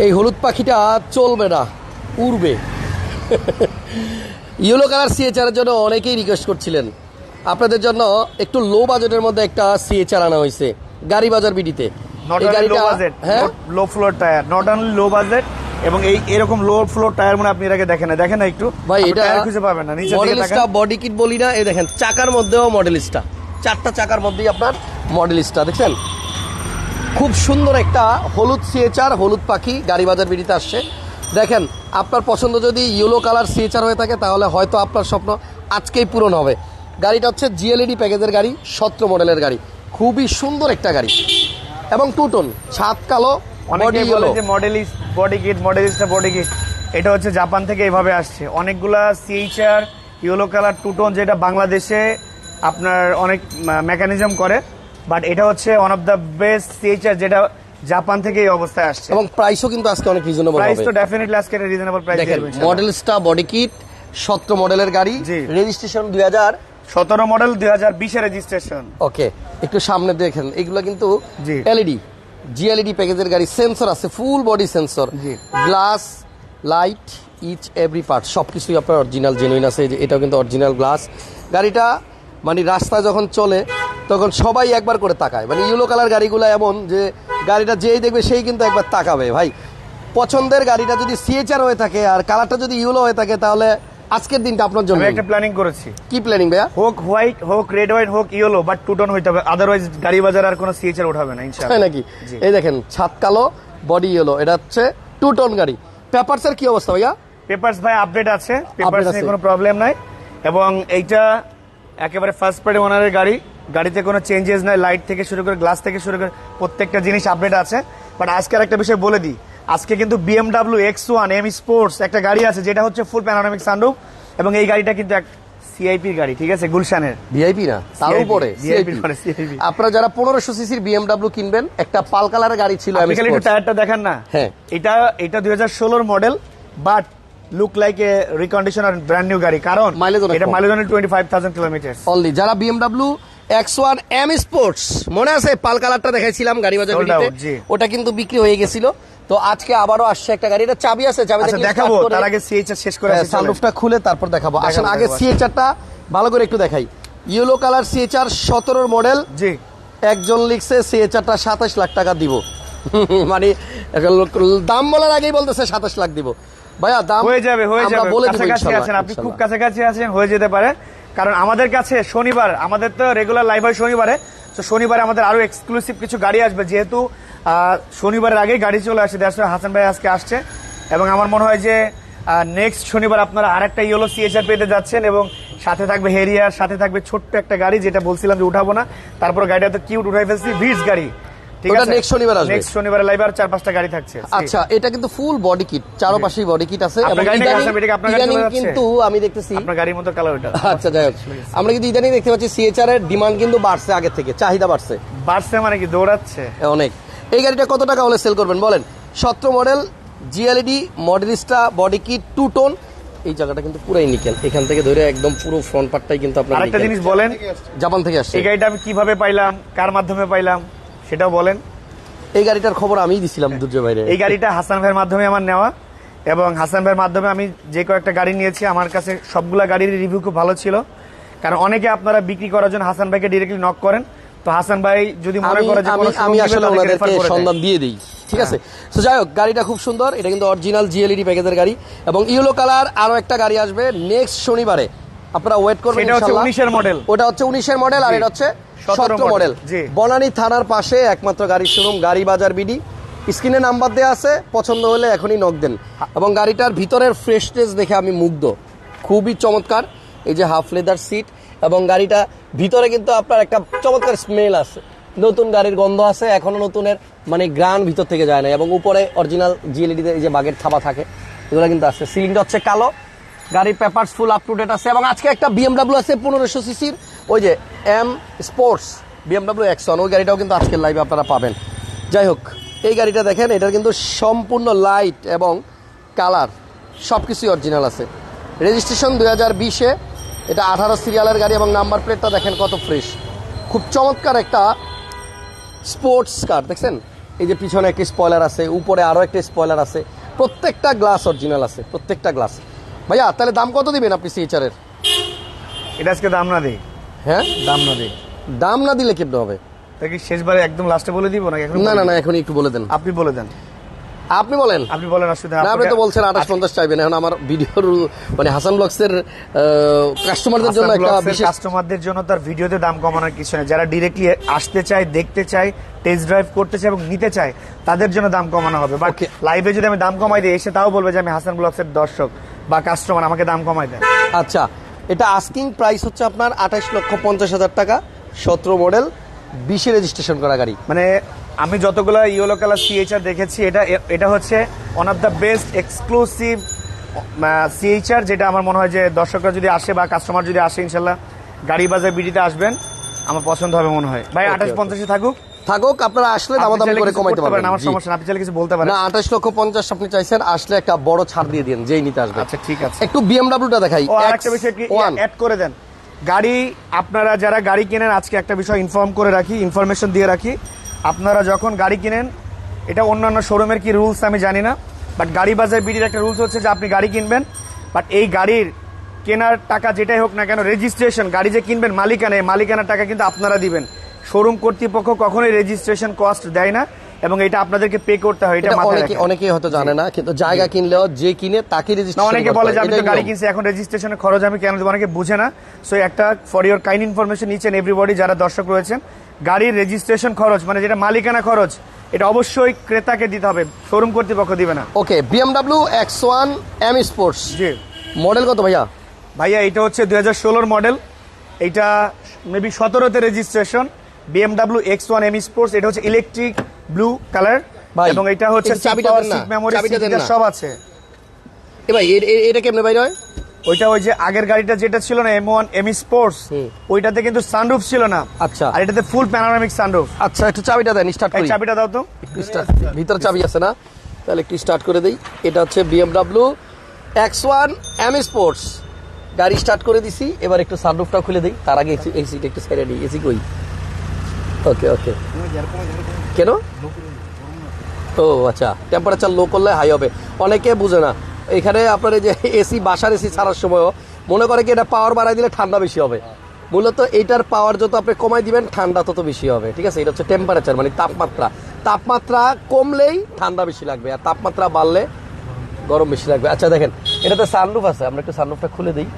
এই হলুদ পাখিটা চলবে না উড়বে। ইয়েলো কালার সিএচআরের জন্য অনেকেই রিকোয়েস্ট করছিলেন। আপনাদের জন্য একটু লো বাজেটের মধ্যে একটা সিএচআর আনা হয়েছে গাড়ি বাজার বিডিতে। এই গাড়িটা হ্যাঁ? Low floor tyre not only low budget এবং এই এরকম লো ফ্লোর টায়ার মানে আপনি এর আগে দেখেন না দেখেন না একটু? ভাই এটা খুঁজে পাবেন না নিচে মডেলিস্টা বডি কিট বলি না এই দেখেন চাকার মধ্যেও মডেলিস্টা চারটা চাকার মধ্যেই আপনার মডেলিস্টা দেখছেন? খুব সুন্দর একটা হলুদ সিএচআর হলুদ পাখি গাড়ি বাজার বিড়িতে আসছে। দেখেন আপনার পছন্দ যদি ইয়েলো কালার সিএচআর হয়ে থাকে তাহলে হয়তো আপনার স্বপ্ন আজকেই পূরণ হবে। গাড়িটা হচ্ছে জিএলইডি প্যাকেজের গাড়ি সত্র মডেলের গাড়ি। খুবই সুন্দর একটা গাড়ি। এবং টুটন ছাদ কালো বডি বডি কিট মডেলিস্টটা বডি কিট এটা হচ্ছে জাপান থেকে এইভাবে আসছে। অনেকগুলা সিএইচআর ইয়েলো কালার টুটোন যেটা বাংলাদেশে আপনার অনেক মেকানিজম করে। বাট এটা হচ্ছে one of the best CHR যেটা জাপান থেকে এই অবস্থায় আসছে। এবং প্রাইসও কিন্তু আজকে অনেক রিজনেবল প্রাইস তো ডেফিনেটলি আজকে রিজনেবল প্রাইস দেখেন মডেল স্টার বডি কিট সত্র মডেলের গাড়ি। রেজিস্ট্রেশন দুই হাজার। সতেরো মডেল দুই হাজার বিশে রেজিস্ট্রেশন ওকে একটু সামনে দেখেন এগুলো কিন্তু জি। এলইডি জিএলইডি প্যাকেজের গাড়ি সেন্সর আছে full body sensor. Glass light each every part সব কিছুই আপনার অরিজিনাল জেনুইন আছে এটাও কিন্তু অরিজিনাল গ্লাস গাড়িটা মানে রাস্তা যখন চলে তখন সবাই একবার করে তাকায়। মানে ইয়েলো কালার গাড়িগুলো এমন যে গাড়িটা যেই দেখবে সেই কিন্তু একবার তাকাবে। ভাই পছন্দের গাড়িটা যদি সিএচআর হয়ে থাকে আর কালারটা যদি ইউলো হয়ে থাকে তাহলে আজকের দিনটা আপনার জন্য একটা প্ল্যানিং করেছি। কি প্ল্যানিং ভাইয়া? হোক হোয়াইট হোক রেড হোয়াইট হোক ইয়েলো বাট টুটন হইতে হবে। আদারওয়াইজ গাড়ি বাজার আর কোনো সিএচআর উঠাবে না ইনশাআল্লাহ। নাকি? এই দেখেন ছাদ কালো বডি ইয়েলো এটা হচ্ছে টু টোন গাড়ি। পেপারসের কি অবস্থা ভাইয়া? পেপারস ভাই আপডেট আছে। পেপারস। নিয়ে কোনো প্রবলেম নাই। এবং এইটা একেবারে ফার্স্ট পার্টি ওনারের গাড়ি। গাড়িতে কোনো চেঞ্জেস নাই লাইট থেকে শুরু করে গ্লাস থেকে শুরু করে প্রত্যেকটা জিনিস আপডেট আছে। বাট আজকে আর একটা বিষয় বলে দিই। আজকে কিন্তু BMW X one M sports একটা গাড়ি আছে যেটা হচ্ছে ফুল প্যানোরামিক সানরুফ এবং এই গাড়িটা কিন্তু এক সিআইপির গাড়ি ঠিক আছে? গুলশানের। ভিআইপি না তার উপরে আপনারা যারা পনেরোশো সিসির বিএমডাব্লিউ কিনবেন একটা পাল কালারের গাড়ি ছিল টায়ারটা দেখেন না। হ্যাঁ। এটা এটা দুই হাজার ষোলোর model but look like a recondition R brand new গাড়ি। কারণ অনেক এটা mileage five thousand kilometre only যারা এক্স ওয়ান এম স্পোর্টস মনে আছে? পাল কালারটা দেখাইছিলাম গাড়ি বাজার জি। ওটা কিন্তু বিক্রি হয়ে গেছিল। তো আজকে আবারও আসছে একটা গাড়ি। এটা চাবি আছে? চাবি আচ্ছা দেখাবো। তার আগে সিএইচআর শেষ করে হ্যাঁ, আসি। সানরুফটা খুলে তারপর দেখাবো। দেখাবো, আগে দেখাবো। সিএচআরটা ভালো করে একটু দেখাই। ইয়েলো কালার সিএচআর সতেরোর মডেল জি। একজন লিখছে সিএচআরটা সাতাশ লাখ টাকা দিব। মানে দাম বলার আগেই বলতেছে সাতাশ লাখ দিব। ভাইয়া দাম হয়ে যাবে হয়ে যাবে। বলে কাছাকাছি আছেন আপনি খুব। কাছাকাছি আছেন হয়ে যেতে পারে। কারণ আমাদের কাছে শনিবার আমাদের তো রেগুলার লাইভ হয় শনিবারে তো শনিবারে আমাদের আরও এক্সক্লুসিভ কিছু গাড়ি আসবে। যেহেতু শনিবারের আগেই গাড়ি চলে আসছে দেশ হাসান ভাই আজকে আসছে। এবং আমার মনে হয় যে নেক্সট শনিবার আপনারা আরেকটা ইয়েলো সিএচআর পেতে যাচ্ছেন এবং সাথে থাকবে হেরিয়ার সাথে থাকবে ছোট্ট একটা গাড়ি যেটা বলছিলাম যে উঠাবো না। তারপর গাড়িটা তো কিউট উঠাই ফেলছি ভিডস গাড়ি। ঠিক আছে? next শনিবার আসবে। নেক্সট শনিবারে লাইভ আর চার পাঁচটা গাড়ি থাকছে। আচ্ছা এটা কিন্তু ফুল বডি কিট চারোপাশেই বডি কিট আছে আপনার এবং গাড়িটা ইদানিং- আছে, এটা কি আপনার গাড়ি ইদানিং চলে যাচ্ছে? কিন্তু আমি দেখতেছি আপনার গাড়ির মতো কালার ওটা। আচ্ছা যাই হোক। আমরা কিন্তু ইদানিং দেখতে পাচ্ছি সিএচআর এর ডিমান্ড কিন্তু বাড়ছে আগে থেকে চাহিদা বাড়ছে। বাড়ছে মানে কি দৌড়াচ্ছে? অনেক। এই গাড়িটা কত টাকা হলে সেল করবেন বলেন? সতেরো model GLED Modellista body kit two tone এই জায়গাটা কিন্তু পুরাই নিকেল এখান থেকে ধরে একদম পুরো ফ্রন্ট পার্টটাই কিন্তু আপনার জিনিস বলেন জাপান থেকে আসছে। এই গাড়িটা আমি কীভাবে পাইলাম কার মাধ্যমে পাইলাম? সেটাও বলেন। এই গাড়িটার খবর আমি দিছিলাম দুর্জয় ভাইরে। এই গাড়িটা হাসান ভাইয়ের মাধ্যমে আমার নেওয়া এবং হাসান ভাইয়ের মাধ্যমে আমি যে কয়েকটা গাড়ি নিয়েছি আমার কাছে সবগুলা গাড়ির রিভিউ খুব ভালো ছিল। কারণ অনেকে আপনারা বিক্রি করার জন্য হাসান ভাইকে ডিরেক্টলি নক করেন। তো হাসান ভাই যদি মনে করে যে কোনো আমি- আসলে ওনাদেরকে সন্ধান দিয়ে দিই। ঠিক আছে? তো যাই হোক গাড়িটা খুব সুন্দর। এটা কিন্তু অরিজিনাল জিএলইডি প্যাকেজের গাড়ি। এবং ইয়েলো কালার আরও একটা গাড়ি আসবে নেক্সট শনিবারে। আপনারা ওয়েট করবেন ইনশাআল্লাহ এটা হচ্ছে ইনশাল্লাহ। 19 এর মডেল। ওটা হচ্ছে উনিশের মডেল আর এটা হচ্ছে 17 সতেরো মডেল। বনানী থানার পাশে একমাত্র গাড়ির শোরুম গাড়ি বাজার বিডি। স্ক্রিনে নাম্বার দেওয়া আছে পছন্দ হলে এখনই নক দেন। এবং গাড়িটার ভিতরের ফ্রেশনেস দেখে আমি মুগ্ধ। খুবই চমৎকার। এই যে হাফ লেদার সিট এবং গাড়িটা ভিতরে কিন্তু আপনার একটা চমৎকার স্মেল আছে। নতুন গাড়ির গন্ধ আছে এখনও নতুনের মানে গ্রান ভিতর থেকে যায় না। এবং উপরে অরিজিনাল জিএলইডিতে এই যে বাগের থাবা থাকে এগুলো কিন্তু আছে। সিলিংটা হচ্ছে কালো। গাড়ির papers full up to date আছে। এবং আজকে একটা বিএমডাব্লিউ আছে পনেরোশো সিসির ওই যে এম স্পোর্টস বিএমডাব্লিউ এক্সন ওই গাড়িটাও কিন্তু আজকের লাইভে আপনারা পাবেন। যাই হোক, এই গাড়িটা দেখেন, এটার কিন্তু সম্পূর্ণ লাইট এবং কালার সব কিছুই অরিজিনাল আছে। রেজিস্ট্রেশন দু হাজার বিশে, এটা আঠারো সিরিয়ালের গাড়ি এবং নাম্বার প্লেটটা দেখেন কত ফ্রেশ খুব চমৎকার একটা স্পোর্টস কার দেখছেন? এই যে পিছনে একটি স্পয়লার আছে, উপরে আরও একটি স্পয়লার আছে। প্রত্যেকটা গ্লাস অরিজিনাল আছে, প্রত্যেকটা গ্লাস ভাইয়া, তাহলে দাম কত দিবেন আপনি সিএইচআর এর এটা আজকে দাম না দিই। হ্যাঁ? দাম না দিই। দাম না দিলে কেমন হবে? তা কি শেষবারে একদম লাস্টে বলে দিব এখন না না না এখন একটু বলে দেন। আপনি বলে দেন। আপনি বলেন। আপনি বলেন অসুবিধা না আপনি তো বলছেন আঠাশ পঞ্চাশ চাইবেন। এখন আমার ভিডিওর মানে হাসান ব্লগসের কাস্টমারদের জন্য একটা বিশেষ কাস্টমারদের জন্য তার ভিডিওতে দাম কমানোর কিছু নেই। যারা ডিরেক্টলি আসতে চায় দেখতে চায় টেস্ট ড্রাইভ করতে চায় এবং নিতে চায় তাদের জন্য দাম কমানো হবে। বাট লাইভে যদি আমি দাম কমাই দিই এসে তাও বলবে যে আমি হাসান ব্লগসের দর্শক বা কাস্টমার আমাকে দাম কমাই দেয় আচ্ছা এটা আস্কিং প্রাইস হচ্ছে আপনার আঠাশ লক্ষ পঞ্চাশ হাজার টাকা সতেরো মডেল বিশে রেজিস্ট্রেশন করা গাড়ি। মানে আমি যতগুলো ইয়েলো কালার সিএইচআর দেখেছি এটা এটা হচ্ছে one of the best exclusive CHR যেটা আমার মনে হয় যে দর্শকরা যদি আসে বা কাস্টমার যদি আসে ইনশাল্লাহ গাড়ি বাজার বিডিতে আসবেন আমার পছন্দ হবে মনে হয়। ভাই আঠাশ পঞ্চাশে থাকুক। থাকুক আপনারা আসলে দামাদামি চাইলে করে কমাইতে পারবেন। আমার সমস্যা না আপনি চাইলে কিছু বলতে পারেন। না আঠাশ লক্ষ পঞ্চাশ আপনি চাইছেন আসলে একটা বড় ছাড় দিয়ে দিন যেই নিতে আসবে। আচ্ছা ঠিক আছে। একটু বিএমডাব্লিউটা দেখাই আরেকটা বিষয় কি? অ্যাড করে দেন। গাড়ি আপনারা যারা গাড়ি কিনেন আজকে একটা বিষয় ইনফর্ম করে রাখি ইনফরমেশন দিয়ে রাখি। আপনারা যখন গাড়ি কিনেন এটা অন্যান্য শোরুমের কি রুলস আমি জানি না বাট গাড়ি বাজার বিডির একটা রুলস হচ্ছে যে আপনি গাড়ি কিনবেন বাট এই গাড়ির কেনার টাকা যেটাই হোক না কেন রেজিস্ট্রেশন গাড়ি যে কিনবেন মালিকানা এই মালিকানার টাকা কিন্তু আপনারা দিবেন। শোরুম কর্তৃপক্ষ কখনোই রেজিস্ট্রেশন কস্ট দেয় না এবং এটা আপনাদেরকে পে করতে হয় এটা অনেকে অনেকেই হয়তো জানে না কিন্তু জায়গা কিনলেও যে কিনে তাকে রেজিস্ট্রেশন অনেকে বলে যে আমি তো গাড়ি কিনছি এখন রেজিস্ট্রেশনের খরচ আমি কেন দেবো? অনেকে বুঝে না। সো একটা ফর ইউর কাইন্ড ইনফরমেশন নিচ্ছেন এভরিবডি যারা দর্শক রয়েছেন গাড়ির রেজিস্ট্রেশন খরচ মানে যেটা মালিকানা খরচ এটা অবশ্যই ক্রেতাকে দিতে হবে শোরুম কর্তৃপক্ষ দিবে না। Okay BMW X one M sports জি। মডেল কত ভাইয়া? ভাইয়া এটা হচ্ছে দুই হাজার ষোলোর মডেল এটা maybe সতেরোতে registration BMW X one M sports এটা হচ্ছে ইলেকট্রিক ব্লু কালার এবং এটা হচ্ছে চাবিটা না, চাবিটা সব আছে। এ ভাই এটা কেমনে ভাই হয়? ওইটা ওই যে আগের গাড়িটা যেটা ছিল না এম ওয়ান এম স্পোর্টস ওইটাতে কিন্তু সানরুফ ছিল না। আচ্ছা। আর এটাতে ফুল প্যানোরামিক সানরুফ আচ্ছা একটু চাবিটা দেন স্টার্ট করি। চাবিটা দাও তো। ভিতরে চাবি আছে না? তাহলে একটু স্টার্ট করে দেই। এটা হচ্ছে BMW X one M sports গাড়ি স্টার্ট করে দিছি এবার একটু সানরুফটা খুলে দিই। তার আগে এসিটা একটু সাইডে দিই। এসি কই? ওকে ওকে কেন? ও আচ্ছা। টেম্পারেচার লো করলে হাই হবে। অনেকে বুঝে না। এখানে আপনার এই যে এসি বাসার এসি ছাড়ার সময়ও মনে করে কি এটা পাওয়ার বাড়াই দিলে ঠান্ডা বেশি হবে। মূলত এইটার পাওয়ার যত আপনি কমাই দিবেন, ঠান্ডা তত বেশি হবে। ঠিক আছে? এটা হচ্ছে টেম্পারেচার মানে তাপমাত্রা। তাপমাত্রা কমলেই ঠান্ডা বেশি লাগবে, আর তাপমাত্রা বাড়লে গরম বেশি লাগবে। আচ্ছা দেখেন, এটাতে সানরুফ আছে। আমরা একটু সানরুফটা খুলে দিই।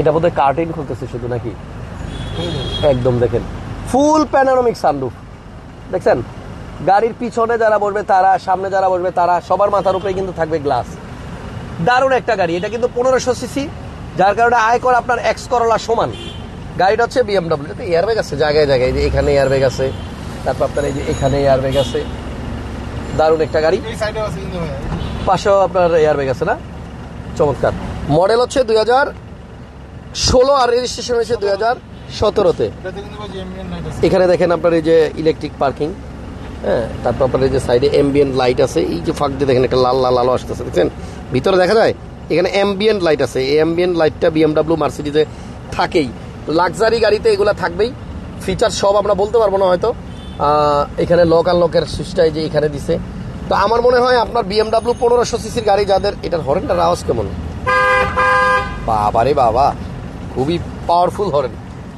এটা বোধহয় কার্টেন খুলতেছে শুধু নাকি? একদম দেখেন। ফুল প্যানোরামিক সানরুফ দেখছেন? গাড়ির পিছনে যারা বসবে তারা সামনে যারা বসবে তারা সবার মাথার উপরে কিন্তু থাকবে গ্লাস দারুণ একটা গাড়ি। এটা কিন্তু পনেরোশো সিসি যার কারণে আয়কর আপনার এক্স করলা সমান। গাড়িটা হচ্ছে বিএমডাব্লিউ এটা এয়ারব্যাগ আছে জায়গায় জায়গায়। যে এখানে এয়ারব্যাগ আছে তারপর আপনার এই যে এখানে এয়ারব্যাগ আছে। দারুণ একটা গাড়ি। পাশেও আপনার এয়ারব্যাগ আছে না? চমৎকার। মডেল হচ্ছে দুই হাজার ষোলো আর রেজিস্ট্রেশন হয়েছে দুই হাজার সতেরোতে। এখানে দেখেন আপনার এই যে ইলেকট্রিক পার্কিং হ্যাঁ তারপর আপনার এই যে সাইডে এমবিএন লাইট আছে, এই যে ফাঁক দিয়ে দেখেন একটা লাল লাল আলো আসতেছে, দেখছেন? ভিতরে দেখা যায়, এখানে এমবিএন লাইট আছে, এই এমবিএন লাইটটা বিএমডাব্লিউ মার্সিডিজে থাকেই। লাক্সারি গাড়িতে এগুলো থাকবেই। ফিচার সব আমরা বলতে পারব না হয়তো। এখানে লক আনলকের সুইচটা এই যে এখানে দিছে। তো আমার মনে হয় আপনার বিএমডাব্লিউ পনেরোশো সিসির গাড়ি যাদের, এটার হরেনটার আওয়াজ কেমন? বাবারে বাবা, খুবই পাওয়ারফুল হরেন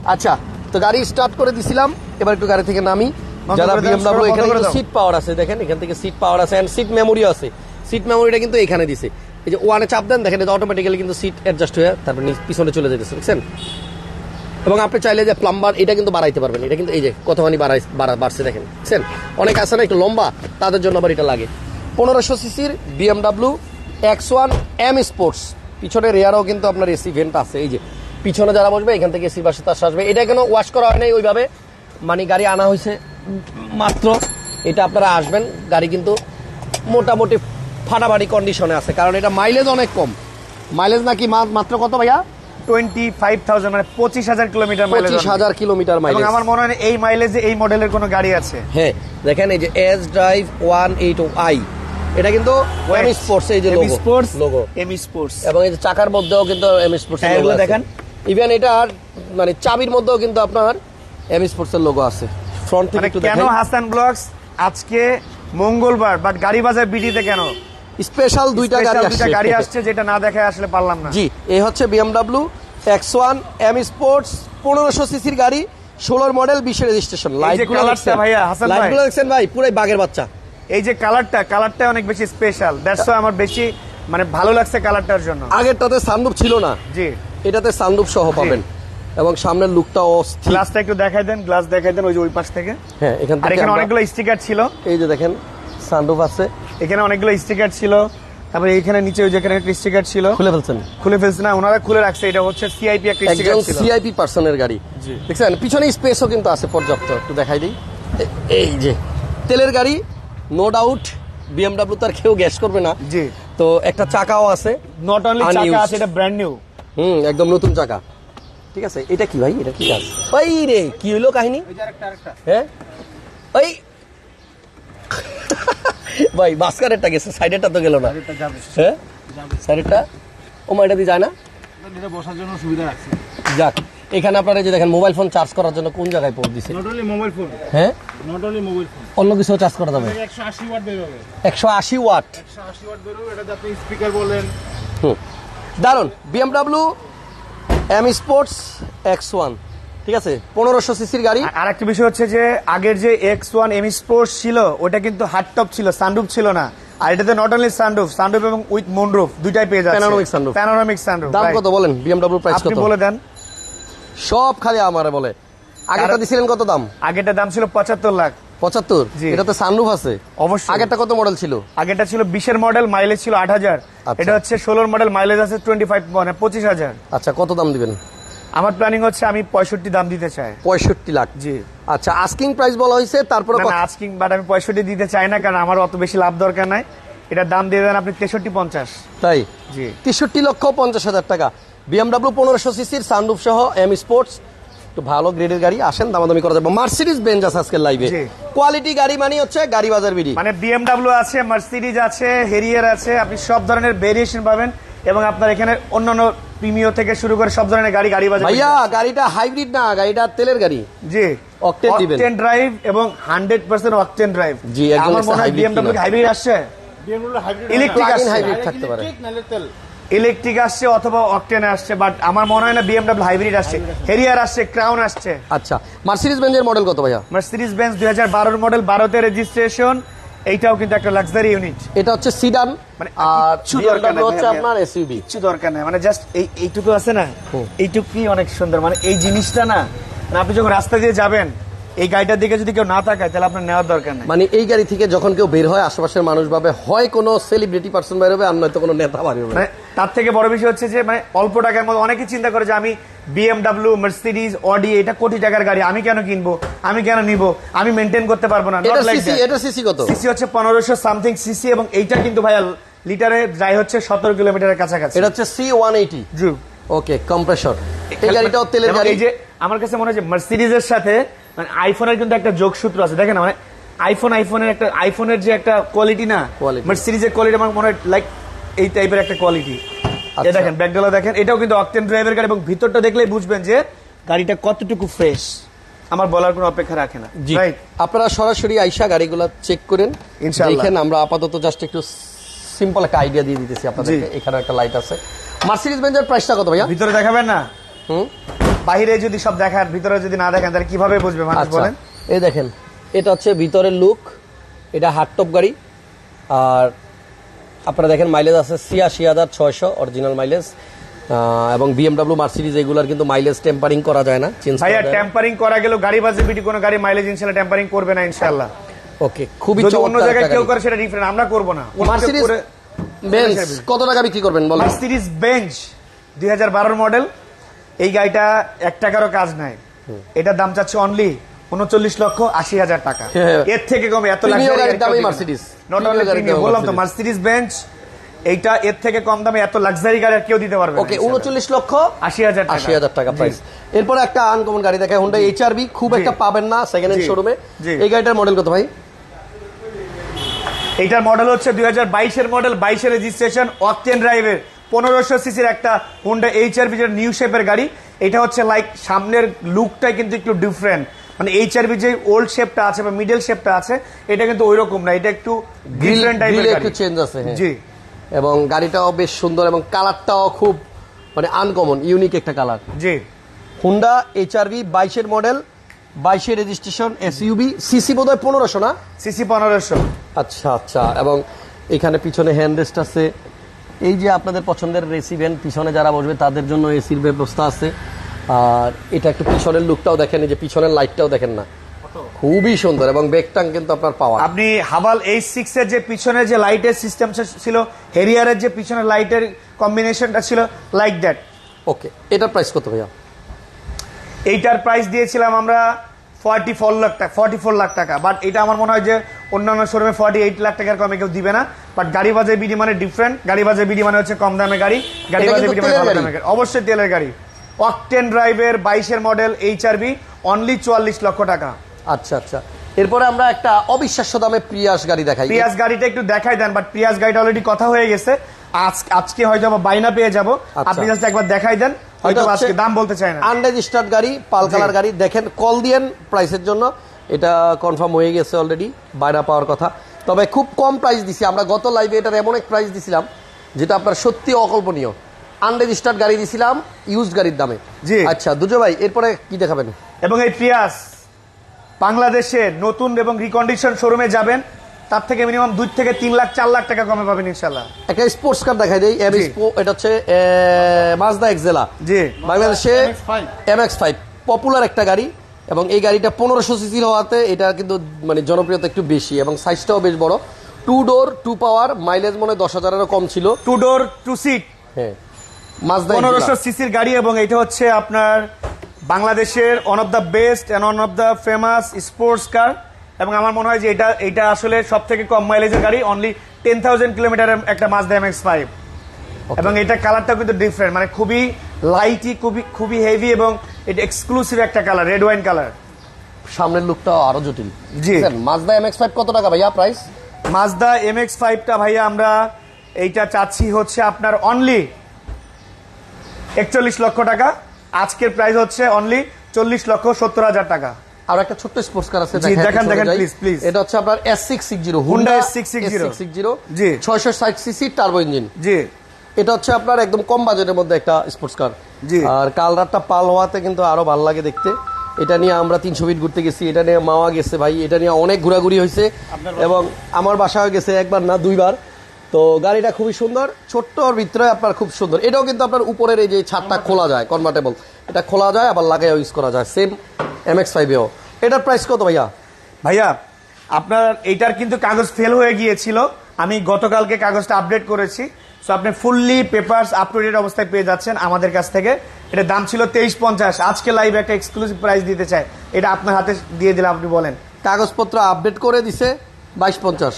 আচ্ছা তো গাড়ি স্টার্ট করে দিছিলাম এবার একটু গাড়ি থেকে নামি। যারা বিএমডব্লিউ এখানে কিন্তু সিট পাওয়ার আছে দেখেন এখান থেকে সিট পাওয়ার আছে এন্ড সিট মেমোরিও আছে। সিট মেমোরিটা কিন্তু এখানে দিছে। এই যে ওয়ানে চাপ দেন দেখেন এটা অটোমেটিক্যালি কিন্তু সিট অ্যাডজাস্ট হয়ে তারপর পিছনে চলে যেতেছে দেখছেন? এবং আপনি চাইলে যে প্লাম্বার এটা কিন্তু বাড়াইতে পারবেন। এটা কিন্তু এই যে কতখানি বাড়াই বাড়া- বাড়ছে দেখেন বুঝছেন অনেক আছে না একটু লম্বা তাদের জন্য আবার এটা লাগে। পনেরোশো সিসির BMW X one M sports পিছনে রেয়ারও কিন্তু আপনার এসি ভেন্ট আছে এই যে। পিছনে যারা বসবে এখান থেকে এসির বাসে তার আসবে। এটা কেন ওয়াশ করা হয় নাই ওইভাবে। মানে গাড়ি আনা হয়েছে মাত্র। এটা আপনারা আসবেন গাড়ি কিন্তু মোটামুটি ফাটাফাটি কন্ডিশনে আছে কারণ এটা মাইলেজ অনেক কম। মাইলেজ নাকি মাত্র কত ভাইয়া? টোয়েন্টি ফাইভ থাউজেন্ড মানে পঁচিশ হাজার কিলোমিটার মাইলেজ পঁচিশ হাজার কিলোমিটার মাইলেজ আমার মনে হয় এই মাইলেজে এই মডেলের কোনো গাড়ি আছে। হ্যাঁ দেখেন এই যে S drive one eight I এটা কিন্তু এম স্পোর্টস এই যে logo sports logo M sports এবং এই যে চাকার মধ্যেও কিন্তু এম স্পোর্টস হ্যাঁ, দেখেন। ইভেন এটার মানে চাবির মধ্যেও কিন্তু আপনার এম স্পোর্টস এর লোগো আছে। ফ্রন্ট থেকে মানে একটু কেন হাসান ব্লগস আজকে মঙ্গলবার বাট গাড়ি বাজার বিডিতে কেন? স্পেশাল দুইটা গাড়ি আসছে। গাড়ি আসছে যেটা না দেখে আসলে পারলাম না। জি এই হচ্ছে BMW X one M sports পনেরোশো সিসির গাড়ি ষোলোর মডেল বিশের রেজিস্ট্রেশন লাইট কালারটা ভাইয়া, হাসান ভাই। লাইটগুলো দেখছেন ভাই? পুরাই বাঘের বাচ্চা। এই যে কালারটা কালারটা অনেক বেশি স্পেশাল দ্যাটস আমার বেশি মানে ভালো লাগছে কালারটার জন্য। আগেরটাতে সানরুফ ছিল না। জি। এটাতে সানরুফ সহ পাবেন। এবং সামনের লুকটা অস্থির। গ্লাসটা একটু দেখাই দেন গ্লাস দেখাই দেন ওই যে ওই পাশ থেকে। হ্যাঁ এখান থেকে এখানে অনেকগুলো স্টিকার ছিল। এই যে দেখেন সানরুফ আছে। এখানে অনেকগুলো স্টিকার ছিল। তারপরে এখানে নিচে ওই যেখানে একটা স্টিকার ছিল। খুলে ফেলছেন? খুলে ফেলছে না ওনারা খুলে রাখছে এটা হচ্ছে সিআইপি একটা স্টিকার ছিল। সিআইপি পার্সনের গাড়ি। জি। দেখছেন পিছনে স্পেসও কিন্তু আছে পর্যাপ্ত একটু দেখাই দিই। এই যে তেলের গাড়ি নো ডাউট বিএমডাব্লিউ তার কেউ গ্যাস করবে না। জি। তো একটা চাকাও আছে নট অনলি চাকা আছে এটা ব্র্যান্ড নিউ হুম একদম নতুন চাকা। ঠিক আছে এটা কি ভাই? এটা কি কাজ ওই রে কি হইল কাহিনী? হ্যাঁ? ওই ভাই মাঝখানেরটা গেছে সাইডেরটা তো গেল না। হ্যাঁ? সাইডেরটা? ও মা এটা দিয়ে যায় না? বসার জন্য সুবিধা আছে। যাক এখানে আপনারা যে দেখেন মোবাইল ফোন চার্জ করার জন্য কোন জায়গায় পোর্ট দিছে? নট অনলি মোবাইল ফোন হ্যাঁ? নট অনলি মোবাইল ফোন অন্য কিছু চার্জ করা যাবে? একশো আশি ওয়াট বেরোবে। একশো আশি ওয়াট একশো আশি ওয়াট বেরোবে এটা আপনি স্পিকার বলেন। হুম। দারুণ BMW M sports X one ঠিক আছে? পনেরোশো সিসির গাড়ি। আর একটা বিষয় হচ্ছে যে আগের যে এক্স ওয়ান এম স্পোর্টস ছিল ওটা কিন্তু হার্ড টপ ছিল সানরুফ ছিল না। আর এটাতে নট অনলি সানরুফ সানরুফ এবং উইথ মনরুফ দুইটাই পেয়ে যাচ্ছে। Panoramic sunroof। প্যানোরামিক সানরুফ দাম কত বলেন? বিএমডাব্লিউ প্রাইস আপনি কত? বলে দেন। সব খালি আমারে বলে। কারণ- দিছিলেন কত দাম? আগেরটা দাম ছিল পঁচাত্তর লাখ। পঁচাত্তর? জি। এটাতে সানরুফ আছে। অবশ্যই। আগেরটা কত মডেল ছিল? আগেরটা ছিল বিশের মডেল মাইলেজ ছিল আট হাজার। আচ্ছা। এটা হচ্ছে ষোলোর মডেল মাইলেজ আছে টোয়েন্টি ফাইভ মানে পঁচিশ হাজার। আচ্ছা কত দাম দিবেন? আমার প্ল্যানিং হচ্ছে আমি পঁয়ষট্টি দাম দিতে চাই। পঁয়ষট্টি লাখ। জি। আচ্ছা আস্কিং প্রাইস বলা হয়েছে তারপরে আজকিং বাট আমি পঁয়ষট্টি দিতে চাই না কারণ আমার অত বেশি লাভ দরকার নাই। এটার দাম দিয়ে দেন আপনি তেষট্টি পঞ্চাশ। তাই? জি। তেষট্টি লক্ষ পঞ্চাশ হাজার টাকা। বিএমডাব্লিউ পনেরোশো সিসির সানরুফ সহ এম স্পোর্টস একটু ভালো গ্রেডের গাড়ি আসেন দামাদামি করা যাবে। মার্সিডিজ বেঞ্জ আছে আজকের লাইভে কোয়ালিটি গাড়ি মানে হচ্ছে গাড়ি বাজার বিডি। মানে বিএমডাব্লিউ আছে মার্সিডিজ আছে হেরিয়ার আছে আপনি সব ধরনের ভেরিয়েশন পাবেন এবং আপনার এখানে অন্যান্য প্রিমিও থেকে শুরু করে সব ধরনের গাড়ি গাড়ি বাজার ভাইয়া গাড়িটা হাইব্রিড না গাড়িটা তেলের গাড়ি। জি। Octane দিবেন। অকটেন ড্রাইভ এবং হান্ড্রেড পার্সেন্ট অকটেন ড্রাইভ জি, মনে হয় বিএমডাব্লিউ হাইব্রিড আসছে? বিএমডব্লিউ হাইব্রিড আসছে। hybrid থাকতে পারে। নাহলে তেল। ইলেকট্রিক আসছে অথবা অকটেনে আসছে বাট আমার মনে হয় না বিএমডাব্লিউ হাইব্রিড আসছে। হেরিয়ার আসছে। ক্রাউন আসছে আচ্ছা মার্সিডিজ বেঞ্জের মডেল কত ভাইয়া? মার্সিডিজ বেঞ্চ দুই হাজার বারোর মডেল বারোতে রেজিস্ট্রেশন এইটাও কিন্তু একটা লাক্সারি ইউনিট এটা হচ্ছে সিডান মানে আর হচ্ছে আপনার এসইউবি কিচ্ছু দরকার নেই। মানে জাস্ট এই এইটুকু আছে না। এইটুকুই অনেক সুন্দর। মানে এই জিনিসটা না মানে আপনি যখন রাস্তা দিয়ে যাবেন এই গাড়িটার দিকে যদি কেউ না তাকায় তাহলে আপনার নেওয়ার দরকার নেই। মানে এই গাড়ি থেকে যখন কেউ বের হয় আশেপাশের মানুষ ভাবে হয় কোনো সেলিব্রিটি পার্সন বের হবে আর নয়তো কোনো নেতা বাড়ি হবে। মানে তার থেকে বড় বিষয় হচ্ছে যে মানে অল্প টাকার মধ্যে অনেকে চিন্তা করে যে আমি বিএমডাব্লিউ মার্সিডিজ অডি এটা কোটি টাকার গাড়ি আমি কেন কিনবো? আমি কেন নিব? আমি মেনটেন করতে পারব না? এটা সিসি এটা সিসি কত? সিসি হচ্ছে পনেরোশো সামথিং সিসি এবং এইটা কিন্তু ভাইয়া লিটারে যাই হচ্ছে সতেরো কিলোমিটারের কাছাকাছি। এটা হচ্ছে C one eighty G. Okay compressor এই গাড়িটাও তেলের গাড়ি। এই যে আমার কাছে মনে হয় যে মার্সিডিজের সাথে মানে আইফোনের কিন্তু একটা যোগসূত্র আছে। দেখেন মানে আইফোন আইফোনের একটা আইফোনের যে একটা কোয়ালিটি না Quality। মার্সিডিজের কোয়ালিটি আমার মনে হয় লাইক এই টাইপের একটা কোয়ালিটি আচ্ছা। দেখেন ব্যাকডালা দেখেন এটাও কিন্তু অকটেন ড্রাইভের গাড়ি এবং ভিতরটা দেখলেই বুঝবেন যে গাড়িটা কতটুকু ফ্রেশ আমার বলার কোনো অপেক্ষা রাখে না। জি। রাইট আপনারা সরাসরি আইসা গাড়িগুলো চেক করেন। ইনশাআল্লাহ। দেখেন আমরা আপাতত জাস্ট একটু সিম্পল একটা আইডিয়া দিয়ে দিতেছি আপনাদেরকে। এখানে একটা লাইট আছে। মার্সিডিজ বেঞ্জের প্রাইসটা কত ভাইয়া? ভিতরে দেখাবেন না? হুম? বাইরে যদি সব দেখান ভিতরে যদি না দেখেন তাহলে কীভাবে বুঝবে মানুষ আচ্ছা বলেন? এই দেখেন এটা হচ্ছে ভিতরের লুক এটা হার্ডটপ গাড়ি আর আপনারা দেখেন মাইলেজ আছে ছিয়াশি হাজার ছয়শো অরিজিনাল মাইলেজ এবং বিএমডাব্লিউ মার্সিডিজ এগুলার কিন্তু মাইলেজ টেম্পারিং করা যায় না ভাইয়া টেম্পারিং করা গেল গাড়ি বাজে বিটি কোনো গাড়ি মাইলেজ ইনশাল্লাহ টেম্পারিং করবে না ইনশাল্লাহ। ওকে খুবই যদি অন্য জায়গায় কেউ করে সেটা ডিফারেন্ট আমরা করব না। মার্সিডিজ বেঞ্চ কত টাকা বিক্রি করবেন বলেন? মার্সিডিজ বেঞ্চ দুই হাজার বারোর মডেল এই গাড়িটা এক টাকারও কাজ নাই। এটার দাম চাচ্ছে অনলি উনচল্লিশ লক্ষ আশি হাজার টাকা। হ্যাঁ। এর থেকে কম এত premium, দামই বললাম তো। মার্সিডিজ বেঞ্চ এইটা এর থেকে কম দামে এত লাক্সারি গাড়ি আর কেউ দিতে পারবে না, ওকে উনচল্লিশ লক্ষ আশি হাজার আশি হাজার টাকা। প্রাইস এরপরে একটা আনকমন গাড়ি দেখায় হুন্ডা এইচআরবি খুব একটা পাবেন না সেকেন্ড হ্যান্ড। শোরুমে এই গাড়িটার মডেল কত ভাই? এইটার মডেল হচ্ছে দুই হাজার বাইশের মডেল বাইশের রেজিস্ট্রেশন অকটেন ড্রাইভের পনেরোশো সিসির একটা হুন্ডা এইচআর বিজের নিউ শেপের গাড়ি এটা হচ্ছে লাইক সামনের লুকটাই কিন্তু একটু ডিফারেন্ট মানে এইচআরবি যে ওল্ড শেপটা আছে বা মিডল শেপটা আছে এটা কিন্তু ওই রকম না এটা একটু ডিফারেন্ট টাইপের একটু চেঞ্জ আছে হ্যাঁ। জি। এবং গাড়িটাও বেশ সুন্দর এবং কালারটাও খুব মানে আনকমন ইউনিক একটা কালার জি। হুন্ডা এইচআরভি বাইশের মডেল বাইশের রেজিস্ট্রেশন এস এসইউবি সিসি বোধ হয় পনেরোশো না? সিসি পনেরোশো। আচ্ছা আচ্ছা এবং এখানে পিছনে হ্যান্ড রেস্ট আছে। এই যে আপনাদের পছন্দের রেসিভেন্ট পিছনে যারা বসবে তাদের জন্য এসির ব্যবস্থা আছে। আর এটা একটু পিছনের লুকটাও দেখেন যে পিছনের লাইটটাও দেখেন না। খুবই সুন্দর এবং বেগটাং কিন্তু আপনার পাওয়া। আপনি হাবাল এইচ সিক্স এর যে পিছনে যে লাইটের সিস্টেম ছিল হেরিয়ারের যে পিছনে লাইটের কম্বিনেশনটা ছিল লাইক দ্যাট ওকে এটার প্রাইস কত ভাইয়া? এইটার প্রাইস দিয়েছিলাম আমরা ফর্টি ফোর লাখ টাকা ফর্টি ফোর লাখ টাকা। বাট এটা আমার মনে হয় যে অন্যান্য শোরুমে ফর্টি এইট লাখ টাকার কমে কেউ দিবে না বাট গাড়ি বাজার বিডি মানে ডিফারেন্ট গাড়ি বাজার বিডি মানে হচ্ছে কম দামে গাড়ি গাড়ি বাজার বিডি মানে ভালো। দামে গাড়ি। অবশ্যই তেলের গাড়ি। অকটেন ড্রাইভের বাইশের মডেল এইচআরবি অনলি চুয়াল্লিশ লক্ষ টাকা। আচ্ছা আচ্ছা। এরপরে আমরা একটা অবিশ্বাস্য দামে প্রিয়াস গাড়ি দেখাই। পিয়াজ গাড়িটা একটু দেখাই দেন বাট পিয়াজ গাড়িটা অলরেডি কথা হয়ে গেছে। আজকে হয়তো বা বাইনা পেয়ে যাব। আচ্ছা। আপনি জাস্ট একবার দেখাই দেন হয়তো আজকে দাম বলতে চাই না। আনরেজিস্টার্ড গাড়ি পাল কালার গাড়ি। দেখেন কল দিয়েন প্রাইসের জন্য। এটা কনফার্ম হয়ে গেছে অলরেডি বায়না পাওয়ার কথা। তবে খুব কম প্রাইস দিছি আমরা গত লাইভে এটার এমন এক প্রাইস দিছিলাম যেটা আপনার সত্যি অকল্পনীয়। আনরেজিস্টার্ড গাড়ি দিছিলাম ইউজ গাড়ির দামে। জি। আচ্ছা দুজো ভাই এরপরে কি দেখাবেন? এবং এই পিয়াস বাংলাদেশে নতুন এবং রিকন্ডিশন শোরুমে যাবেন তার থেকে মিনিমাম দুই থেকে তিন লাখ চার লাখ টাকা কমে পাবেন ইনশাল্লাহ একটা স্পোর্টস কার দেখাই দেই এম। এটা হচ্ছে মাজদা এক্সেলা জি। বাংলাদেশে এম এক্স ফাইভ পপুলার একটা গাড়ি। এবং এই গাড়িটা পনেরোশো সিসির হওয়াতে এটা কিন্তু মানে জনপ্রিয়তা একটু বেশি এবং সাইজটাও বেশ বড়। Two door two power mileage মনে হয় দশ হাজারেরও কম ছিল। টু ডোর টু সিট হ্যাঁ। মাজদা পনেরোশো সিসির গাড়ি এবং এটা হচ্ছে আপনার বাংলাদেশের one of the best and one of the famous sports car এবং আমার মনে হয় যে এটা এটা আসলে সব থেকে কম মাইলেজের গাড়ি। অনলি টেন থাউজেন্ড কিলোমিটারের একটা মাজদা এম এক্স ফাইভ এবং এটা কালারটা কিন্তু ডিফারেন্ট মানে খুবই লাইটি খুবই খুবই হেভি এবং এটা এক্সক্লুসিভ একটা কালার রেড ওয়াইন কালার সামনের লুকটাও আরও জটিল। জি। মাজদা এম এক্স ফাইভ কত টাকা ভাইয়া প্রাইস মাজদা এম এক্স ফাইভটা ভাইয়া আমরা এইটা চাচ্ছি হচ্ছে আপনার অনলি একচল্লিশ লক্ষ টাকা আজকের প্রাইস হচ্ছে অনলি চল্লিশ লক্ষ সত্তর হাজার টাকা। আর একটা ছোট্ট স্পোর্টস কার আছে দেখান, দেখান, please, please. এটা হচ্ছে আপনার S six six zero Honda Honda S660 six zero জি। ছয়শো ষাট সিসি টার্বো ইঞ্জিন জি। এটা হচ্ছে আপনার একদম কম বাজেটের মধ্যে একটা স্পোর্টস কার জি। আর কালরারটা পাল হওয়াতে কিন্তু আরও ভালো লাগে দেখতে। এটা নিয়ে আমরা তিনশো ফিট ঘুরতে গেছি এটা নিয়ে মাওয়া গেছে ভাই এটা নিয়ে অনেক ঘোরাঘুরি হয়েছে এবং আমার বাসায় গেছে একবার না দুইবার। তো গাড়িটা খুবই সুন্দর ছোট্টর ভিতরে আপনার খুব সুন্দর। এটাও কিন্তু আপনার উপরের এই যে ছাদটা খোলা যায় কনভার্টেবল এটা খোলা যায় আবার লাগাই ইউজ করা যায়। সেম এম এক্স ফাইভেও এটার প্রাইস কত ভাইয়া? ভাইয়া আপনার এইটার কিন্তু কাগজ ফেল হয়ে গিয়েছিল। আমি গতকালকে কাগজটা আপডেট করেছি। সো আপনি fully papers up to date অবস্থায় পেয়ে যাচ্ছেন আমাদের কাছ থেকে। এটা দাম ছিল তেইশ পঞ্চাশ। আজকে লাইভে একটা এক্সক্লুসিভ প্রাইস দিতে চাই। এটা আপনার হাতে দিয়ে দিলাম আপনি বলেন। কাগজপত্র আপডেট করে দিছে বাইশ পঞ্চাশ।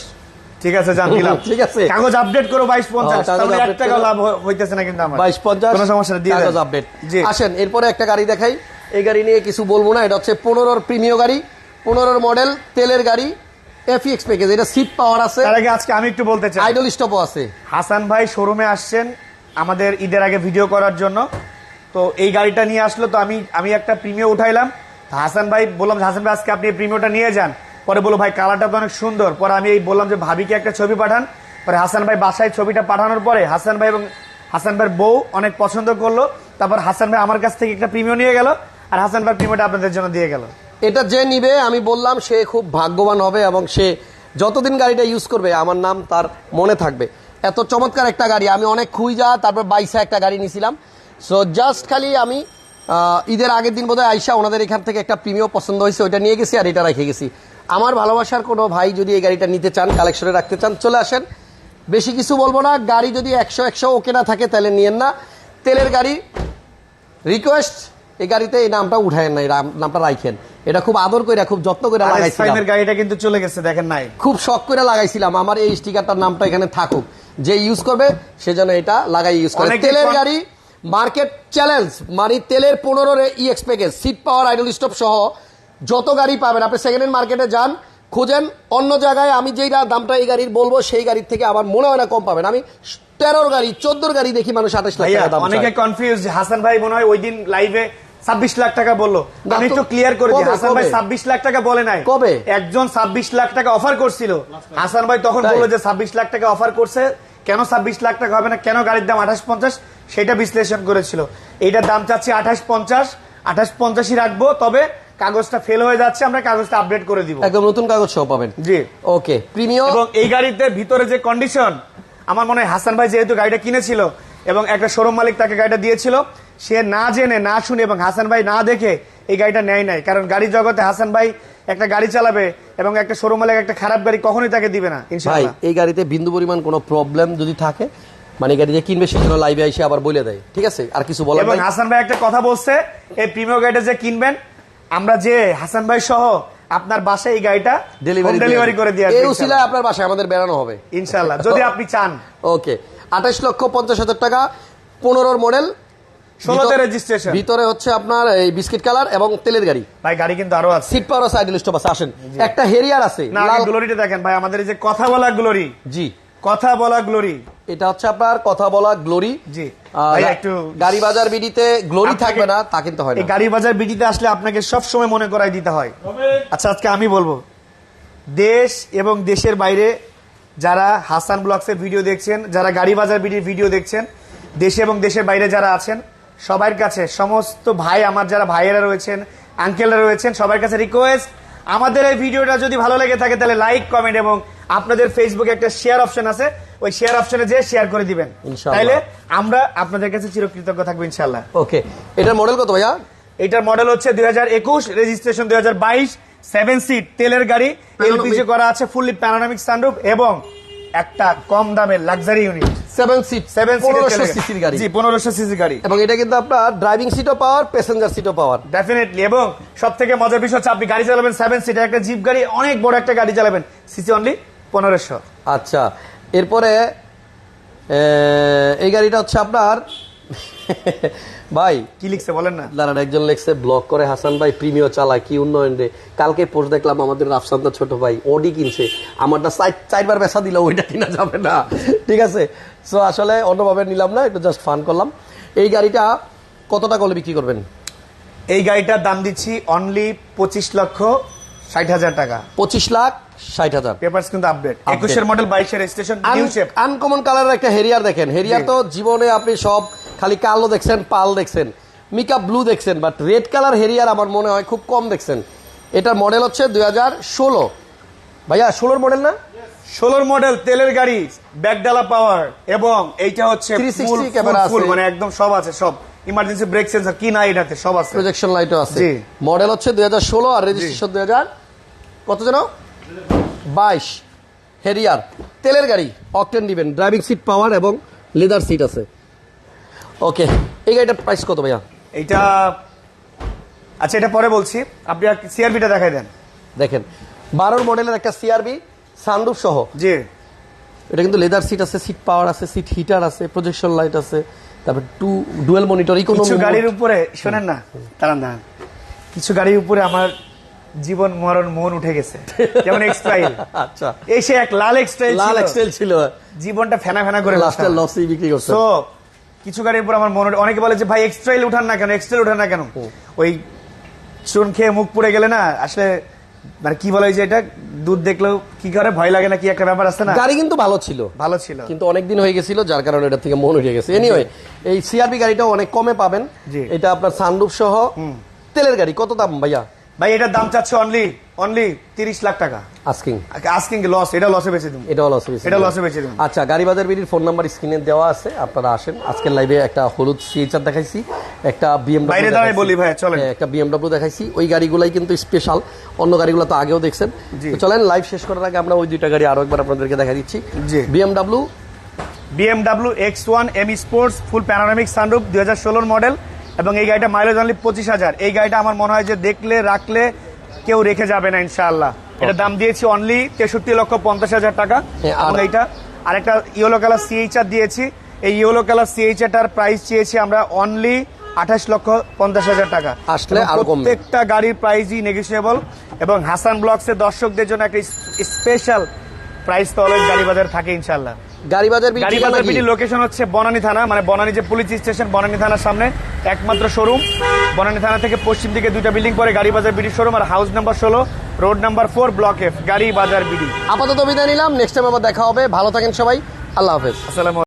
ঠিক আছে জানছিলাম ঠিক আছে। কাগজ আপডেট করো বাইশ পঞ্চাশ। হ্যাঁ, কাগজ তাহলে এক টাকা লাভ হইতেছে না কিন্তু আমার। বাইশ পঞ্চাশ কোনো সমস্যা দিয়ে। কাগজ আপডেট আসেন এরপরে একটা গাড়ি দেখাই। এই গাড়ি নিয়ে কিছু বলব না এটা হচ্ছে পনেরোর প্রিমিয় গাড়ি পনেরোর মডেল তেলের গাড়ি। এফিএক্স প্যাকেজ এটা সিট পাওয়ার আছে। তার আগে আজকে আমি একটু বলতে চাই। আইডল স্টপও আছে। হাসান ভাই শোরুমে আসছেন আমাদের ঈদের আগে ভিডিও করার জন্য। তো এই গাড়িটা নিয়ে আসলো তো আমি আমি একটা প্রিমিয় উঠাইলাম। হাসান ভাই বললাম হাসান ভাই আজকে আপনি এই প্রিমিয়টা নিয়ে যান। পরে বলো ভাই কালারটা তো অনেক সুন্দর। পরে আমি এই বললাম যে ভাবিকে একটা ছবি পাঠান। পরে হাসান ভাই বাসায় ছবিটা পাঠানোর পরে হাসান ভাই এবং হাসান ভাইয়ের বউ অনেক পছন্দ করল। তারপর হাসান ভাই আমার কাছ থেকে একটা প্রিমিয় নিয়ে গেল। আর হাসান ভাই প্রিমিয়টা আপনাদের জন্য দিয়ে গেল। এটা যে নিবে, আমি বললাম সে খুব ভাগ্যবান হবে এবং সে যতদিন গাড়িটা ইউজ করবে, আমার নাম তার মনে থাকবে। এত চমৎকার একটা গাড়ি, আমি অনেক খুঁজা তারপর বাইসা একটা গাড়ি নিয়েছিলাম সো জাস্ট খালি আমি ঈদের আগের দিন বোধহয় আইসা ওনাদের এখান থেকে একটা প্রিমিয় পছন্দ হয়েছে, ওইটা নিয়ে গেছি আর এটা রেখে গেছি। আমার ভালোবাসার কোনো ভাই যদি এই গাড়িটা নিতে চান কালেকশনে রাখতে চান, চলে আসেন। বেশি কিছু বলব না, গাড়ি যদি একশো একশো ওকে না থাকে, তাহলে নিয়েন না। তেলের গাড়ি রিকোয়েস্ট এই গাড়িতে এই নামটা উঠায়েন না এই নামটা রাখেন এটা খুব আদর করে খুব যত্ন করে লাগাইছিলাম। গাড়িটা কিন্তু চলে গেছে দেখেন নাই। খুব শখ করে লাগাইছিলাম আমার এই স্টিকারটার নামটা এখানে থাকুক। যে ইউজ করবে সে যেন এটা লাগাই ইউজ করে। তেলের গাড়ি মার্কেট চ্যালেঞ্জ মানে তেলের পনেরো EX package seat power idle stop সহ যত গাড়ি পাবেন আপনি সেকেন্ড হ্যান্ড মার্কেটে যান খুঁজেন অন্য জায়গায় আমি যেই দামটা এই গাড়ির বলব সেই গাড়ির থেকে আমার মনে হয় না কম পাবেন। আমি তেরোর গাড়ি চোদ্দোর গাড়ি দেখি মানুষ আঠাশ লাখ অনেকে কনফিউজ হাসান ভাই মনে হয় ওই দিন লাইভে ছাব্বিশ লাখ টাকা বলল। আমি একটু ক্লিয়ার করে দিই। হাসান ভাই ছাব্বিশ লাখ টাকা বলে নাই। কবে? একজন ছাব্বিশ লাখ টাকা অফার করছিল। হাসান ভাই তখন বলল যে ছাব্বিশ লাখ টাকা অফার করছে। কেন ছাব্বিশ লাখ টাকা হবে না? কেন গাড়ির দাম আঠাশ পঞ্চাশ? সেটা বিশ্লেষণ করেছিল। এইটার দাম চাচ্ছি আঠাশ পঞ্চাশ। আঠাশ পঞ্চাশই রাখব তবে কাগজটা ফেল হয়ে যাচ্ছে আমরা কাগজটা আপডেট করে দিব। একদম নতুন কাগজ সহ পাবেন। জি। ওকে প্রিমিয় এবং এই গাড়িতে ভিতরে যে কন্ডিশন আমার মনে হয় হাসান ভাই যেহেতু গাড়িটা কিনেছিল এবং একটা শোরুম মালিক তাকে গাড়িটা দিয়েছিল সে না জেনে না শুনে এবং হাসান ভাই না দেখে এই গাড়িটা নেয় নাই। কারণ গাড়ি জগতে হাসান ভাই একটা গাড়ি চালাবে এবং একটা শোরুম মালিক একটা খারাপ গাড়ি কখনোই তাকে দিবে না ভাই এই গাড়িতে বিন্দু পরিমাণ কোনো প্রবলেম যদি থাকে মানে গাড়ি যে কিনবে সেজন্য লাইভে এসে আবার বলে দেয় ঠিক আছে? আর কিছু বলার এবং হাসান ভাই একটা কথা বলছে এই প্রিমিয়ার গাড়িটা যে কিনবেন আমরা যে হাসান ভাই সহ আপনার বাসায় এই গাড়িটা ডেলিভারি ডেলিভারি করে দিয়ে এই উসিলায় আপনার বাসায় আমাদের বেড়ানো হবে। ইনশাআল্লাহ যদি আপনি চান। ওকে আঠাশ লক্ষ পঞ্চাশ হাজার টাকা পনেরোর মডেল ষোলোতে রেজিস্ট্রেশন ভিতরে হচ্ছে আপনার এই বিস্কিট কালার এবং তেলের গাড়ি। ভাই গাড়ি কিন্তু আরও আছে। সিট পাওয়ার সাইড আছে আসেন। একটা হেরিয়ার আছে না গ্লোরিটা দেখেন ভাই আমাদের এই যে কথা বলা গ্লোরি জি। কথা বলা গ্লোরি এটা হচ্ছে আপনার কথা বলা গ্লোরি জি। একটু গাড়ি বাজার বিডিতে গ্লোরি থাকবে না তা কিন্তু হয় না। গাড়ি বাজার বিটিতে আসলে আপনাকে সব সময় মনে করাই দিতে হয়। আচ্ছা আজকে আমি বলব দেশ এবং দেশের বাইরে যারা হাসান ব্লগসের ভিডিও দেখছেন যারা গাড়ি বাজার বিডির ভিডিও দেখছেন দেশে এবং দেশের বাইরে যারা আছেন সবার কাছে সমস্ত ভাই আমার যারা ভাইয়েরা রয়েছেন আঙ্কেলরা রয়েছেন সবার কাছে রিকোয়েস্ট আমাদের এই ভিডিওটা যদি ভালো লেগে থাকে তাহলে লাইক কমেন্ট এবং আপনাদের ফেসবুকে একটা শেয়ার অপশন আছে। ওই শেয়ার অপশনে যে শেয়ার করে দিবেন। তাইলে আমরা আপনাদের কাছে চিরকৃতজ্ঞ থাকব ইনশাল্লাহ। ওকে এটার মডেল কত ভাইয়া? এটার মডেল হচ্ছে দুই হাজার একুশ রেজিস্ট্রেশন দুই হাজার বাইশ সেভেন সিট তেলের গাড়ি এলপিজি করা আছে ফুললি প্যানোরামিক সানরুফ এবং একটা কম দামের luxury unit seven seat seven পনেরোশো সিসির গাড়ি। জি পনেরোশো সিসি গাড়ি। এবং এটা কিন্তু আপনার ড্রাইভিং সিটও পাওয়ার প্যাসেঞ্জার সিটও পাওয়ার। ডেফিনেটলি এবং সব থেকে মজার বিষয় হচ্ছে আপনি গাড়ি চালাবেন সেভেন সিটার একটা জিপ গাড়ি অনেক বড় একটা গাড়ি চালাবেন সিসি অনলি পনেরোশো। আচ্ছা এরপরে এই গাড়িটা হচ্ছে আপনার ভাই কি লিখছে বলেন না। দাঁড়ান একজন লেখছে ব্লক করে হাসান ভাই প্রিমিয় চালায় কি উন্নয়ন রে? কালকে পোস্ট দেখলাম আমাদের রাফসান্দার ছোট ভাই অডি কিনছে। আমারটা চার- চারবার বেচা দিল ওইটা কিনা যাবে না। ঠিক আছে? সো আসলে অন্যভাবে নিলাম না একটু জাস্ট ফান করলাম। এই গাড়িটা কত টাকা হলে বিক্রি করবেন? এই গাড়িটার দাম দিচ্ছি অনলি পঁচিশ লক্ষ ষাট হাজার টাকা। পঁচিশ লাখ ষাট হাজার। পেপারস কিন্তু আপডেট একুশের মডেল বাইশের রেজিস্ট্রেশন আনকমন কালারের একটা হেরিয়ার দেখেন। হেরিয়ার তো জীবনে আপনি সব খালি কালো দেখছেন পাল দেখছেন। মিকা ব্লু দেখছেন বাট রেড কালার হেরিয়ার আমার মনে হয় খুব কম দেখছেন। এটার মডেল হচ্ছে দুই হাজার ষোলো। ভাইয়া ষোলোর মডেল না? ষোলোর মডেল তেলের গাড়ি ব্যাকডালা পাওয়ার এবং এইটা হচ্ছে 360 full- ক্যামেরা full- full, আছে। মানে একদম সব আছে সব। ইমার্জেন্সি ব্রেক সেন্সর কি না এটাতে সব আছে। প্রজেকশন লাইটও আছে। মডেল হচ্ছে দুই হাজার ষোলো আর রেজিস্ট্রেশন দুই হাজার কত যেন বাইশ। হেরিয়ার তেলের গাড়ি অকটেন দিবেন। ড্রাইভিং সিট পাওয়ার এবং লেদার সিট আছে। ওকে এই গাড়িটার প্রাইস কত ভাইয়া? এটা আচ্ছা এটা পরে বলছি। আপনি সিআরবিটা দেখাই দেন। দেখেন বারোর মডেলের একটা সিআরবি সানরুফ সহ। জি। এটা কিন্তু লেদার সিট আছে সিট পাওয়ার আছে সিট হিটার আছে প্রজেকশন লাইট আছে তারপর টু ডুয়েল মনিটর কিছু ইকোনমি গাড়ির উপরে শোনেন না দাঁড়ান দাঁড়ান। কিছু গাড়ির উপরে আমার জীবন মরণ মন উঠে গেছে। যেমন এক্সট্রাইল আচ্ছা। এই সে এক লাল এক্সট্রাইল লাল এক্সেল ছিল। জীবনটা ফেনা ফেনা করে লাস্টের লসই বিক্রি করছে। তো কিছু গাড়ির উপর আমার মনে অনেকে বলে যে ভাই এক্সট্রাইল উঠান না কেন? এক্সট্রাইল উঠান না কেন? ওই চুন খেয়ে মুখ পুড়ে গেলে না আসলে মানে কি বলে যে এটা? দুধ দেখলেও কি করে? ভয় লাগে না কি একটা ব্যাপার আছে না? গাড়ি কিন্তু ভালো ছিল। ভালো ছিল। কিন্তু অনেক দিন হয়ে গেছিল যার কারণে এটা থেকে মন উঠে গেছে। এনিওয়ে এই সিআরবি গাড়িটা অনেক কমে পাবেন। এটা আপনার সানরুফ সহ তেলের গাড়ি। কত দাম ভাইয়া? ভাই এটার দাম চাচ্ছে অনলি অনলি তিরিশ লাখ টাকা। আস্কিং আস্কিং লস এটা লসে বেঁচে দিন এটাও লসে বেশি এটা লসে বেচে দিন। আচ্ছা গাড়ি বাজার বিডির ফোন নাম্বার স্ক্রিনে দেওয়া আছে আপনারা আসেন। আজকের লাইভে একটা হলুদ সিএচআর দেখাইছি একটা বিএমডব্লিউ বাইরে দাঁড়ায় বলি ভাইয়া, চলেন। একটা বিএমডব্লিউ দেখাইছি। ওই গাড়িগুলাই কিন্তু স্পেশাল অন্য গাড়িগুলো তো আগেও দেখছেন। চলেন লাইভ শেষ করার আগে আমরা ওই দুইটা গাড়ি আরও একবার আপনাদেরকে দেখা দিচ্ছি। জি। BMW BMW X one M sports full panoramic sunroof দুই হাজার ষোলোর মডেল এবং এই গাড়িটা মাইলেজ অনলি পঁচিশ হাজার। এই গাড়িটা আমার মনে হয় যে দেখলে রাখলে কেউ রেখে যাবে না ইনশাআল্লাহ। এটা দাম দিয়েছি অনলি তেষট্টি লক্ষ পঞ্চাশ হাজার টাকা। হ্যাঁ, আর- এবং এইটা আরেকটা ইয়েলো কালার সিএইচআর দিয়েছি। এই ইয়েলো কালার সিএইচআরটার প্রাইস চেয়েছি আমরা অনলি আঠাশ লক্ষ পঞ্চাশ হাজার টাকা। আসলে প্রত্যেকটা গাড়ির প্রাইসই নেগোসিয়েবল এবং হাসান ব্লগসের দর্শকদের জন্য একটা স্পেশাল প্রাইস তো অলওয়েজ গাড়ি বাজার থাকে ইনশাআল্লাহ। গাড়ি বাজার বিডি গাড়ি ঠিকানা বাজার কি? বিডি লোকেশন হচ্ছে বনানী থানা মানে বনানী যে পুলিশ স্টেশন বনানী থানার সামনে একমাত্র শোরুম বনানী থানা থেকে পশ্চিম দিকে দুইটা বিল্ডিং পরে গাড়ি বাজার বিডি শোরুম আর হাউস নাম্বার ষোলো road number four block F Gari Bazar BD. আপাতত বিদায় নিলাম নেক্সট টাইম আবার দেখা হবে। ভালো থাকেন সবাই। আল্লাহ হাফেজ। আসসালামু